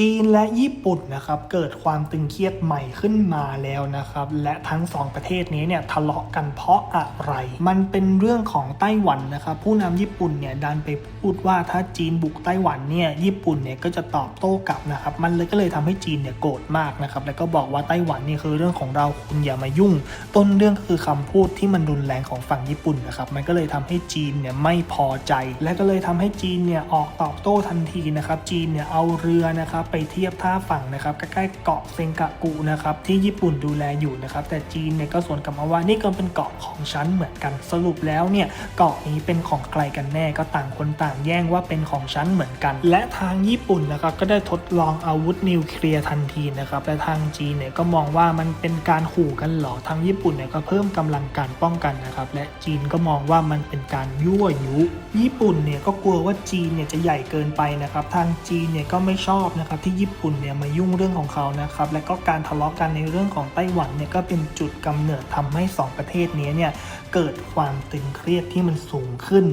จีนและญี่ปุ่นนะครับเกิดความตึงเครียดใหม่ขึ้นมาแล้วนะครับและทั้งสองประเทศนี้เนี่ยทะเลาะกันเพราะอะไร มันเป็นเรื่องของไต้หวันนะครับผู้นำญี่ปุ่นเนี่ยดันไปพูดว่าถ้าจีนบุกไต้หวันเนี่ยญี่ปุ่นเนี่ยก็จะตอบโต้กลับนะครับมันเลยก็เลยทำให้จีนเนี่ยโกรธมากนะครับแล้วก็บอกว่าไต้หวันนี่คือเรื่องของเราคุณอย่ามายุ่ง ต้นเรื่องก็คือคำพูดที่มันรุนแรงของฝั่งญี่ปุ่นนะครับมันก็เลยทำให้จีนเนี่ยไม่พอใจ และก็เลยทำให้จีนเนี่ยออกตอบโต้ทันทีนะครับจีนเนี่ยเอาเรือนะครับไปเทียบท่าฝั่งนะครับใกล้ๆเกาะเซงกะกุนะครับที่ญี่ปุ่นดูแลอยู่นะครับแต่จีนเนี่ยก็สวนกลับมาว่านี่ก็เป็นเกาะของฉันเหมือนกันสรุปแล้วเนี่ยเกาะนี้เป็นของใครกันแน่ก็ต่างคนต่างแย่งว่าเป็นของฉันเหมือนกัน และทางญี่ปุ่นนะครับก็ได้ทดลองอาวุธนิวเคลียร์ทันทีนะครับและทางจีนเนี่ยก็มองว่ามันเป็นการขู่กันหรอทางญี่ปุ่นเนี่ยก็เพิ่มกำลังการป้องกันนะครับและจีนก็มองว่ามันเป็นการยั่วยุ ญี่ปุ่นเนี่ยก็กลัวว่าจีนเนี่ยจะใหญ่เกินไปนะครับทางจีนเนี่ยก็ไม่ชอบนะครับที่ญี่ปุ่นเนี่ยมายุ่งเรื่องของเขานะครับและก็การทะเลาะกันในเรื่องของไต้หวันเนี่ยก็เป็นจุดกำเนิดทำให้สองประเทศนี้เนี่ยเกิดความตึงเครียดที่มันสูงขึ้น